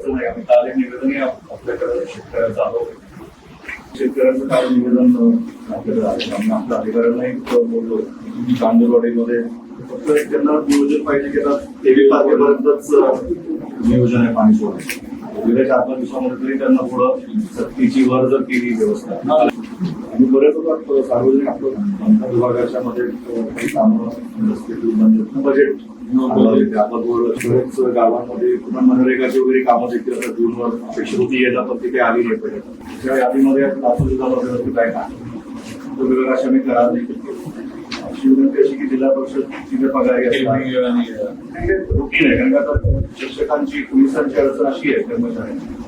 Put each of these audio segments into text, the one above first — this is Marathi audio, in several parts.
तसं नाही आम्ही काल निवेदनही आपल्याकडे शेतकऱ्याचं आलो शेतकऱ्यांचं काल निवेदन अं, आपल्याकडे आलं आम्ही आपल्या अधिकाऱ्यांनाही बोललो की फक्त एक त्यांना नियोजन पाहिजे की आता तेवीस तारखेपर्यंतच नियोजन आहे पाणी सोडायचं गेल्या चार पाच दिवसामध्ये तरी त्यांना थोडं सक्तीची वर जर केली व्यवस्था आणि बरेच होतात सार्वजनिक आपलं विभागाच्या मध्ये काही कामं रस्ते बजेट बरेच गावांमध्ये पुन्हा मनरेगाची वगैरे कामं देखील आता जूनवर अपेक्षित होती यायला पण ती काही आली नाही पाहिजे त्या यादीमध्ये लातूर जिल्हा व्यवस्थित आहे का तो विभागाशी आम्ही करार. अशी विनंती अशी की जिल्हा परिषद तिथे पगारी असणार रुटीन आहे. कारण का आता शिक्षकांची पोलिसांची अडचण अशी आहे कर्मचाऱ्यांची.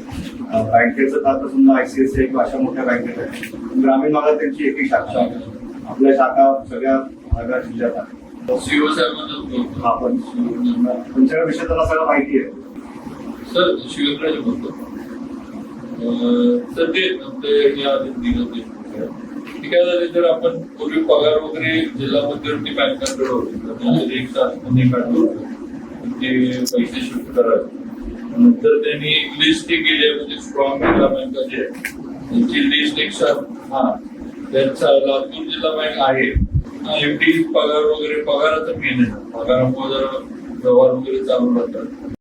बँकेचं खातं समजा आयसीआयसीआय किंवा अशा मोठ्या बँकेत आहे. ग्रामीण भागात त्यांची एकही शाखा आहे. आपल्या शाखा सगळ्या भागात जिल्ह्यात बोलतो आपण विषय त्यांना सगळं माहिती आहे. सर शिवराज बोलतो सर ते या काय झाले तर आपण पूर्वी पगार वगैरे जिल्हा मध्यवर्ती बँकांकडे होते तर त्यांचे एक काढतो ते पैसे शिफ्ट करायचे नंतर त्यांनी लिस्ट केली आहे म्हणजे स्ट्रॉंग जिल्हा बँका जे आहे, त्यांची लिस्ट एक हा त्यांचा लातूर जिल्हा बँक आहे. एफडी पगार वगैरे पगाराचं मेन आहे. पगारामुळे जरा व्यवहार वगैरे चालू राहतात.